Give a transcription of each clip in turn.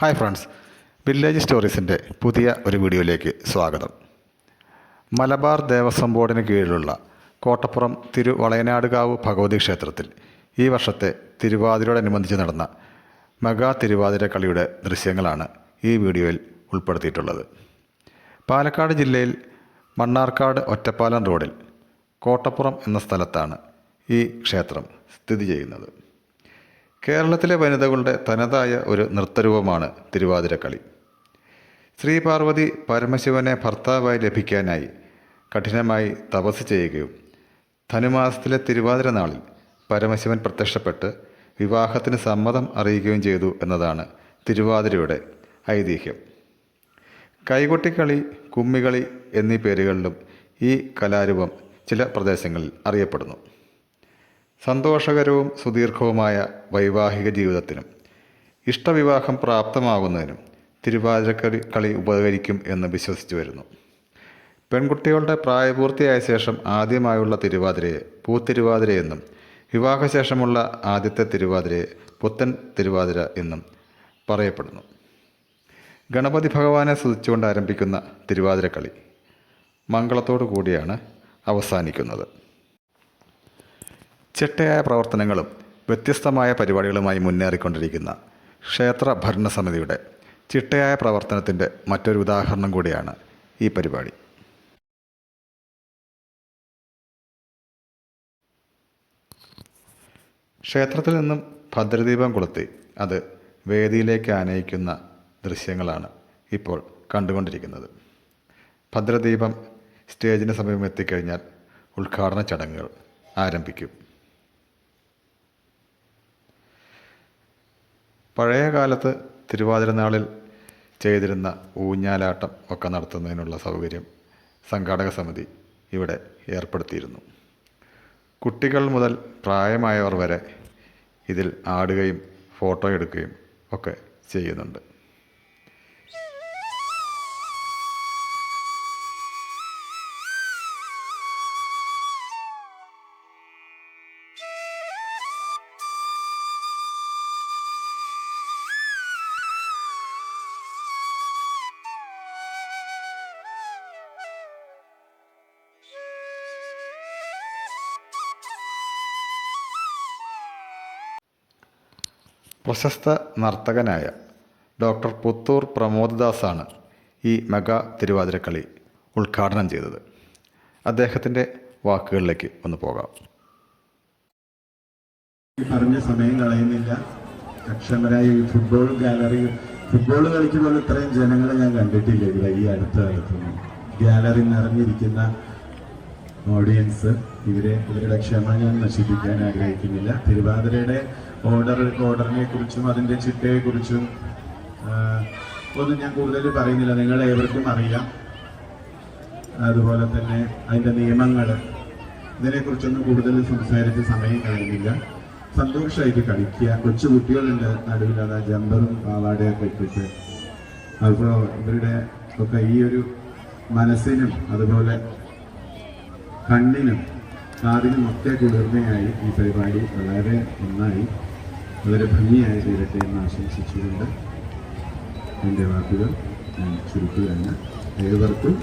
Hi friends village സ്റ്റോറീസിന്റെ പുതിയ ഒരു വീഡിയോയിലേക്ക് സ്വാഗതം. മലബാർ ദേവസ്വം ബോർഡിന് കീഴിലുള്ള കോട്ടപ്പുറം തിരുവളയനാടുകാവ് ഭഗവതി ക്ഷേത്രത്തിൽ ഈ വർഷത്തെ തിരുവാതിരയോടനുബന്ധിച്ച് നടന്ന മെഗാ തിരുവാതിര കളിയുടെ ദൃശ്യങ്ങളാണ് ഈ വീഡിയോയിൽ ഉൾപ്പെടുത്തിയിട്ടുള്ളത്. പാലക്കാട് ജില്ലയിൽ മണ്ണാർക്കാട് ഒറ്റപ്പാലം റോഡിൽ കോട്ടപ്പുറം എന്ന സ്ഥലത്താണ് ഈ ക്ഷേത്രം സ്ഥിതി ചെയ്യുന്നത്. കേരളത്തിലെ വനിതകളുടെ തനതായ ഒരു നൃത്തരൂപമാണ് തിരുവാതിരക്കളി ശ്രീ പാർവതി പരമശിവനെ ഭർത്താവായി ലഭിക്കാനായി കഠിനമായി തപസ് ചെയ്യുകയും ധനുമാസത്തിലെ തിരുവാതിര നാളിൽ പരമശിവൻ പ്രത്യക്ഷപ്പെട്ട് വിവാഹത്തിന് സമ്മതം അറിയിക്കുകയും ചെയ്തു എന്നതാണ് തിരുവാതിരയുടെ ഐതിഹ്യം. കൈകൊട്ടിക്കളി കുമ്മികളി എന്നീ പേരുകളിലും ഈ കലാരൂപം ചില പ്രദേശങ്ങളിൽ അറിയപ്പെടുന്നു. സന്തോഷകരവും സുദീർഘവുമായ വൈവാഹിക ജീവിതത്തിനും ഇഷ്ടവിവാഹം പ്രാപ്തമാകുന്നതിനും തിരുവാതിരക്കളി കളി ഉപകരിക്കും എന്ന് വിശ്വസിച്ചു വരുന്നു. പെൺകുട്ടികളുടെ പ്രായപൂർത്തിയായ ശേഷം ആദ്യമായുള്ള തിരുവാതിരയെ പൂത്തിരുവാതിരയെന്നും വിവാഹശേഷമുള്ള ആദ്യത്തെ തിരുവാതിരയെ പുത്തൻ തിരുവാതിര എന്നും പറയപ്പെടുന്നു. ഗണപതി ഭഗവാനെ സ്തുതിച്ചുകൊണ്ട് ആരംഭിക്കുന്ന തിരുവാതിരക്കളി മംഗളത്തോടു കൂടിയാണ് അവസാനിക്കുന്നത്. ചിട്ടയായ പ്രവർത്തനങ്ങളും വ്യത്യസ്തമായ പരിപാടികളുമായി മുന്നേറിക്കൊണ്ടിരിക്കുന്ന ക്ഷേത്ര ഭരണസമിതിയുടെ ചിട്ടയായ പ്രവർത്തനത്തിന്റെ മറ്റൊരു ഉദാഹരണം കൂടിയാണ് ഈ പരിപാടി. ക്ഷേത്രത്തിൽ നിന്നും ഭദ്രദീപം കൊളുത്തി അത് വേദിയിലേക്ക് ആനയിക്കുന്ന ദൃശ്യങ്ങളാണ് ഇപ്പോൾ കണ്ടുകൊണ്ടിരിക്കുന്നത്. ഭദ്രദീപം സ്റ്റേജിന് സമീപം എത്തിക്കഴിഞ്ഞാൽ ഉദ്ഘാടന ചടങ്ങുകൾ ആരംഭിക്കും. പഴയ കാലത്ത് തിരുവാതിരനാളിൽ ചെയ്തിരുന്ന ഊഞ്ഞാലാട്ടം ഒക്കെ നടത്തുന്നതിനുള്ള സൗകര്യം സംഘാടക സമിതി ഇവിടെ ഏർപ്പെടുത്തിയിരുന്നു. കുട്ടികൾ മുതൽ പ്രായമായവർ വരെ ഇതിൽ ആടുകയും ഫോട്ടോ എടുക്കുകയും ഒക്കെ ചെയ്യുന്നുണ്ട്. പ്രശസ്ത നർത്തകനായ ഡോക്ടർ പുത്തൂർ പ്രമോദ്ദാസാണ് ഈ മെഗാ തിരുവാതിരക്കളി ഉദ്ഘാടനം ചെയ്തത്. അദ്ദേഹത്തിന്റെ വാക്കുകളിലേക്ക് ഒന്ന് പോകാം. പറഞ്ഞ സമയം കളയുന്നില്ല. അക്ഷമരായ ഈ ഫുട്ബോൾ ഗാലറി ഫുട്ബോൾ കളിക്കുമ്പോൾ ഇത്രയും ജനങ്ങളെ ഞാൻ കണ്ടിട്ടില്ല. ഇവിടെ ഈ അടുത്ത കാലത്തൊന്നും. ഗാലറി നിറഞ്ഞിരിക്കുന്ന ഓഡിയൻസ് ഇവരെ ഇവരുടെ ക്ഷമ ഞാൻ നശിപ്പിക്കാൻ ആഗ്രഹിക്കുന്നില്ല. തിരുവാതിരയുടെ ഓർഡർ ഓർഡറിനെ കുറിച്ചും അതിന്റെ ചിട്ടയെക്കുറിച്ചും ഒന്നും ഞാൻ കൂടുതൽ പറയുന്നില്ല. നിങ്ങൾ ഏവർക്കും അറിയാം. അതുപോലെ തന്നെ അതിന്റെ നിയമങ്ങൾ ഇതിനെക്കുറിച്ചൊന്നും കൂടുതൽ സംസാരിച്ച് സമയം കഴിയുന്നില്ല സന്തോഷമായിട്ട് കളിക്കുക. കൊച്ചു കുട്ടികളുണ്ട് നടുവിൽ അതാ ജമ്പറും പാവാടയൊക്കെ ഇട്ടിട്ട്. അപ്പോൾ ഇവരുടെ ഒക്കെ ഈ ഒരു മനസ്സിനും അതുപോലെ കണ്ണിനും കാതിനും ഒക്കെ കുളിർമയായി ഈ പരിപാടി വളരെ നന്നായി വളരെ ഭംഗിയായി തീരട്ടെ എന്ന് ആശംസിച്ചുകൊണ്ട് എന്റെ വാക്കുകൾ ഞാൻ ചുരുക്കുകയാണ് ഏവർക്കും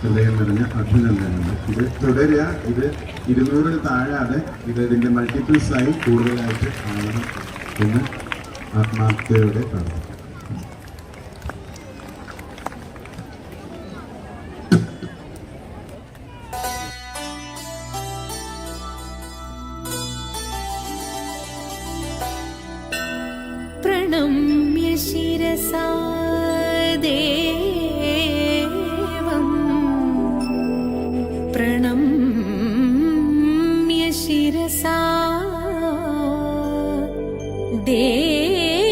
ഹൃദയം നിറഞ്ഞ അഭിനന്ദനങ്ങൾ. ഇത് തുടരുക. ഇത് ഇരുന്നൂറിൽ താഴാതെ ഇത് ഇതിന്റെ മൾട്ടിപ്പിൾസായി കൂടുതലായിട്ട് ആവണം എന്ന് ആത്മാർത്ഥയോടെ പ്രാർത്ഥിക്കുന്നു. रे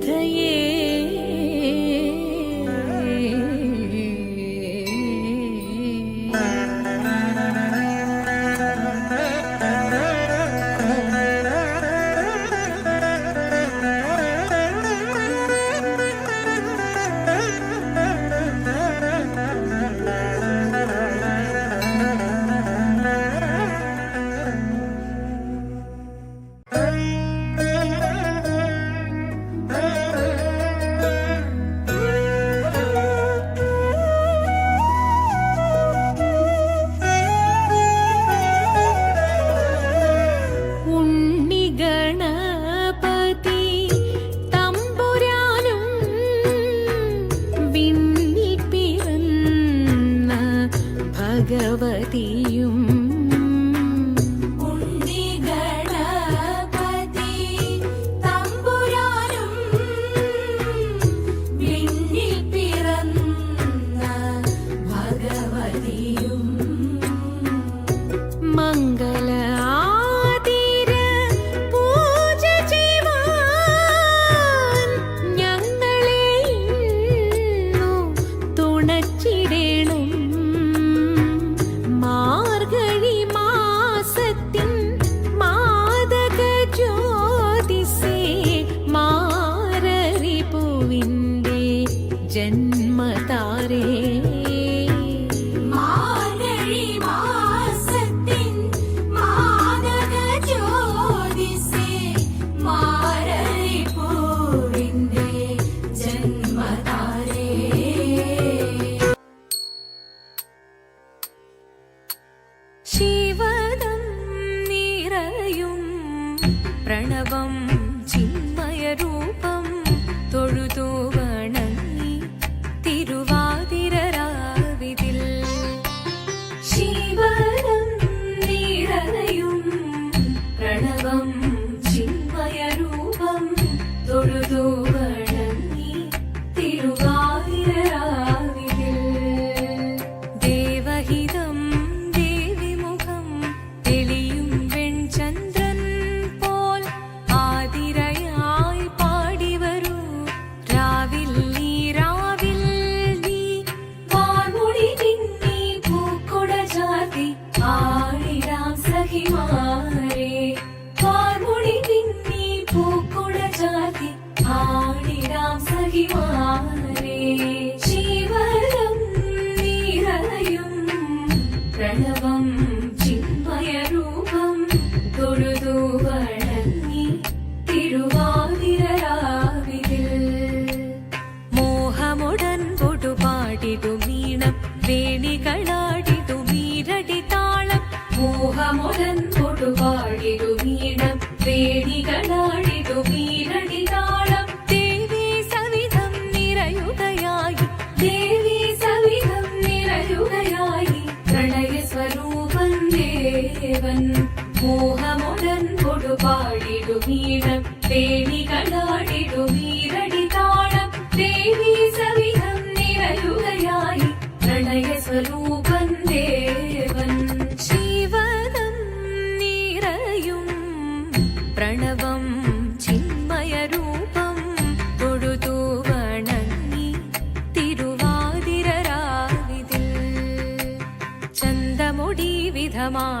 day. प्रणवं चिन्मयरूपम्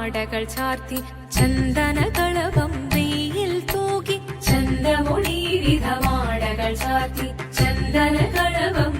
മാടകൾ ചാർത്തി ചന്ദനകളവം വെയിൽ തൂകി ചന്ദ്രമൊളി വിധ മാടകൾ ചാർത്തി ചന്ദനകളവം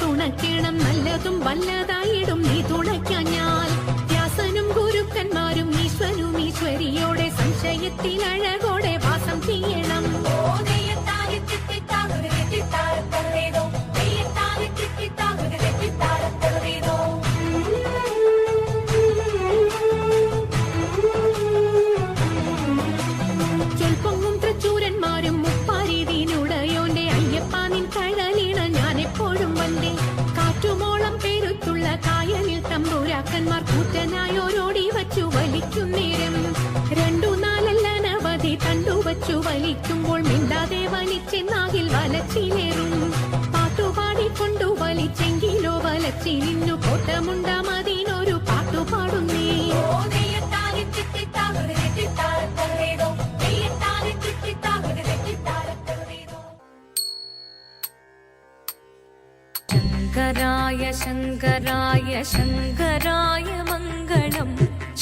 തുണയ്ക്കണം നല്ലതും വല്ലതായിടും. നീ തുണയ്ക്കാഞ്ഞാൽ വ്യാസനും ഗുരുക്കന്മാരും ഈശ്വനും ഈശ്വരിയോടെ സംശയത്തിൽ അഴകോടെ വാസം ചെയ്യണം. ഓ കൊച്ചു വലിക്കുമ്പോൾ മിണ്ടാതെ വലിച്ചെന്നാകിൽ വലച്ചിലേറും പാട്ടുപാടിക്കൊണ്ടു വലിച്ചെങ്കിലോ വലച്ചിരിഞ്ഞു കോട്ടമുണ്ടാമതിനൊരു പാട്ടുപാടുന്നേ ശങ്കരായ ശങ്കരായ ശങ്കരായ മംഗളം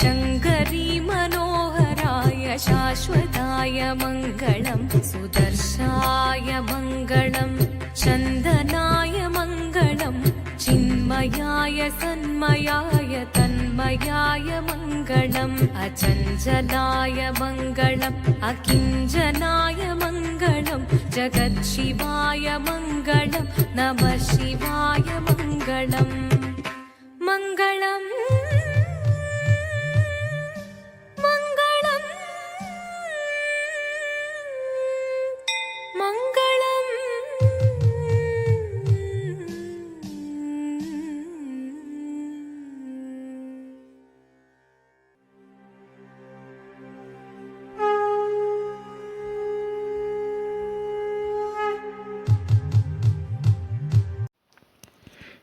ശങ്കരീ മനോഹര शाश्वताय मङ्गलं सुदर्शाय मङ्गलं चन्दनाय मङ्गलं चिन्मयाय सन्मयाय तन्मयाय मङ्गलम् अचञ्चलाय मङ्गलम् अकिञ्चनाय मङ्गलं जगत्शिवाय मङ्गलं नमः शिवाय मङ्गलम् मङ्गलम्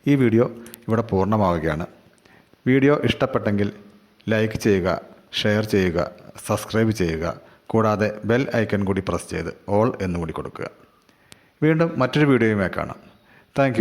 ഈ വീഡിയോ ഇവിടെ പൂർണമാവുകയാണ്. വീഡിയോ ഇഷ്ടപ്പെട്ടെങ്കിൽ ലൈക്ക് ചെയ്യുക ഷെയർ ചെയ്യുക സബ്സ്ക്രൈബ് ചെയ്യുക കൂടാതെ ബെൽ ഐക്കൺ കൂടി പ്രസ് ചെയ്ത് ഓൾ എന്നുകൂടി കൊടുക്കുക. വീണ്ടും മറ്റൊരു വീഡിയോയുമായി കാണാം. താങ്ക്